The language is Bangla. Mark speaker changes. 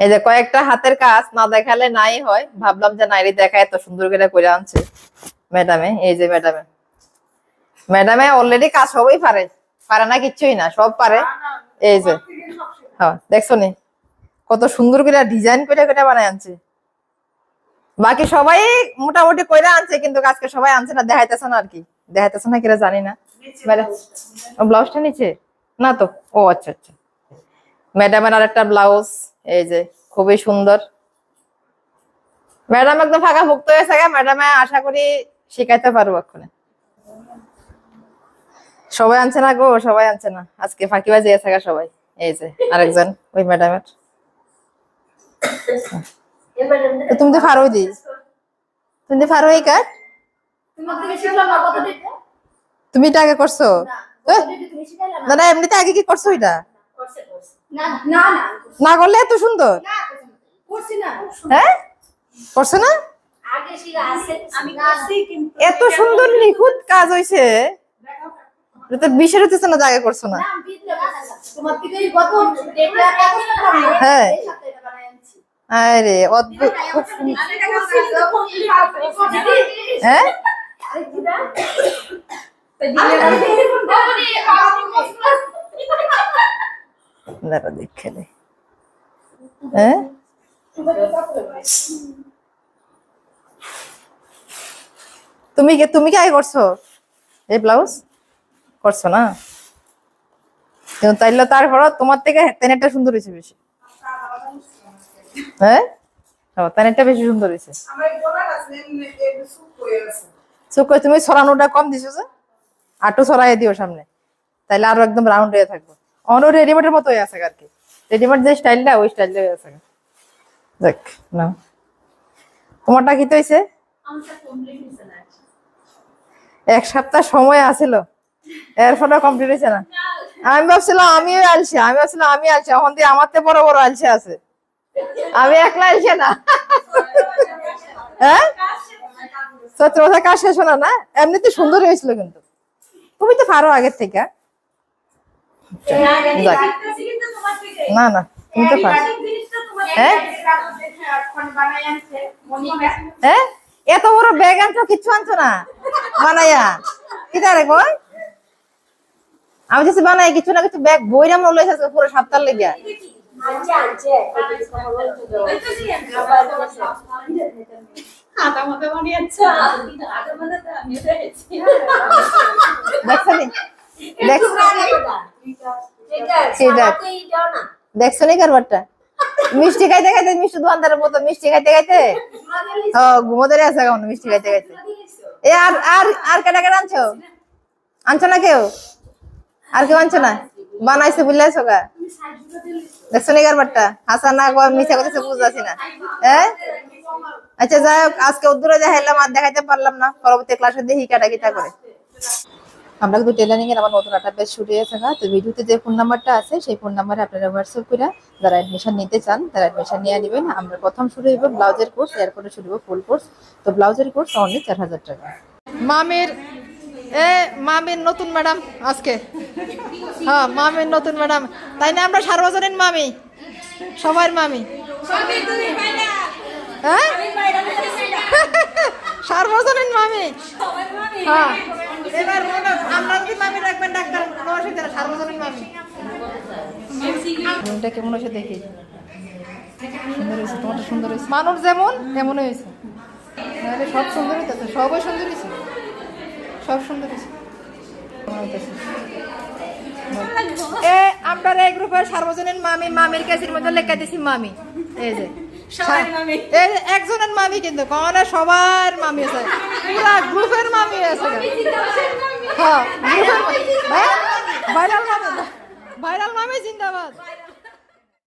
Speaker 1: এই যে কয়েকটা হাতের কাজ না দেখালে নাই হয়। ভাবলাম যে নাইরি দেখা এত সুন্দর করে করে আনছে। ম্যাডামে এই যে ম্যাডামে। ম্যাডামে অলরেডি কাজ সবই পারে। পারে না কিচ্ছুই না সব পারে। এই যে। হ্যাঁ দেখছ নি? কত সুন্দর করে ডিজাইন করে করে বানায় আনছে। বাকি সবাই মোটামুটি কইরা আনছে কিন্তু আজকে সবাই আনছে না দেখাইতেছে না আর কি। দেখাইতেছে না কিরা জানি না। ব্লাউজটা নিচে। না তো? ও আচ্ছা আচ্ছা। ম্যাডামের আর একটা ব্লাউজ এই যে খুবই সুন্দর। ম্যাডাম একদম ফাঁকা ভুক্ত হয়ে থাকে ম্যাডামে আশা করি শিখাইতে পারব এক্ষুনি। সবাই আনছে না গো? সবাই আনছে না। আজকে ফাঁকি বাজিয়ে থাকা সবাই। এই যে আরেকজন ওই ম্যাডামের। তুমি তো ফারোই দি। তুমি তো ফারোই কাট তুমি এটা আগে করছ? না এমনিতে আগে কি করছ এটা না করলে এত সুন্দর? হ্যাঁ? করছ না? এত সুন্দর নিখুঁত কাজ হয়েছে বিশের হতেছে না জায়গা করছ না। হ্যাঁ। আরে অদ্ভুত। খুব হ্যাঁ? দাঁড়া দেখে নে হ্যাঁ? তুমি তুমি কি আগে করছ? এই ব্লাউজ? করছ না? কিন্তু তাইলে তারপর তোমার থেকে তেনেরটা সুন্দর হয়েছে বেশি। হ্যাঁ? তেনেরটা বেশি সুন্দর হয়েছে। চোখ তুমি ছড়ানোটা কম দিছো যে। আটু ছড়াই দিও সামনে। তাইলে আরও একদম রাউন্ড হয়ে থাকব। অন্য রেডিমেডের মতো হয়ে আছে আর কি রেডিমেড যে স্টাইলটা, ওই স্টাইলটা হয়ে আছে দেখ, না। তোমারটা কি তো হয়েছে এক সপ্তাহ সময় আছিল। এর ফলে কমপ্লিট হয়েছে না। আমি ভাবছিলাম, আমিও আলছি আমি ভাবছিলাম আমি আলছি এখন দিয়ে আমার তো বড় বড় আলছে আছে। আমি একলা আলছে না। হ্যাঁ? সত্যি কথা, কাজ শেষ হলো না। এমনিতে সুন্দর হয়েছিল কিন্তু। তুমি তো পারো আগের থেকে। না না তুমি তো হ্যাঁ? হ্যাঁ? এত বড় ব্যাগ আনছো, কিচ্ছু আনছো না? বানাইয়া কি তারে কই আমি যদি বানাই, কিছু না কিছু ব্যাগ বইরা মনে লইছে পুরো সপ্তাহ লেগে দেখছ নি? দেখছ নি কারবারটা? মিষ্টি খাইতে খাইতে মিষ্টি দোকানদারের মতো মিষ্টি খাইতে খাইতে? ও ঘুমোতে আছে কেমন মিষ্টি খাইতে খাইতে। এ আর আর আর কেটা কেটা আনছো? আনছো না কেউ? আর কেউ আনছো না? বানাইছে বুঝলাইছো গা? দেখছ নি কারবারটা? হাসান না মিশা কথা বুঝতেছি না। হ্যাঁ আচ্ছা যাই হোক আজকে উদ্দূরে দেখাইলাম আর দেখাইতে পারলাম না। পরবর্তী ক্লাসে দেখি কাটা কিটা করে। আমরা কিন্তু টেলারিং এর আমার নতুন একটা ব্যাচ শুরু হয়েছে না তো ভিডিওতে যে ফোন নাম্বারটা আছে সেই ফোন নাম্বারে আপনারা হোয়াটসঅ্যাপ করে যারা অ্যাডমিশন নিতে চান তারা অ্যাডমিশন নিয়ে নেবেন। আমরা প্রথম শুরু হইব ব্লাউজের কোর্স এরপরে শুরু হইব ফুল কোর্স তো ব্লাউজের কোর্স অনলি চার হাজার টাকা। মামির এ মামির নতুন ম্যাডাম আজকে। হ্যাঁ মামির নতুন ম্যাডাম তাই না আমরা সার্বজনীন মামি? সবার মামি? হ্যাঁ? সার্বজনীন মামি। হ্যাঁ। এবার আমরা কি মামি রাখবেন ডাক্তার? কোনো অসুবিধা সার্বজনীন মামি। কেমন দেখি? সুন্দর হয়েছে মানুষ যেমন, তেমনই হয়েছে। সব সুন্দর হইতেছে সবই সুন্দর হয়েছে? সব সুন্দর হয়েছে। এ, আমরা এই গ্রুপের সার্বজনীন মামি, মামির কাছের মধ্যে লেখা দিছি মামি। এই যে। একজনের মামি কিন্তু কখনো সবার মামি আছে। পুরা গ্রুপের মামি আছে হ্যাঁ হ্যাঁ? ভাইরাল মামি ভাইরাল মামি জিন্দাবাদ।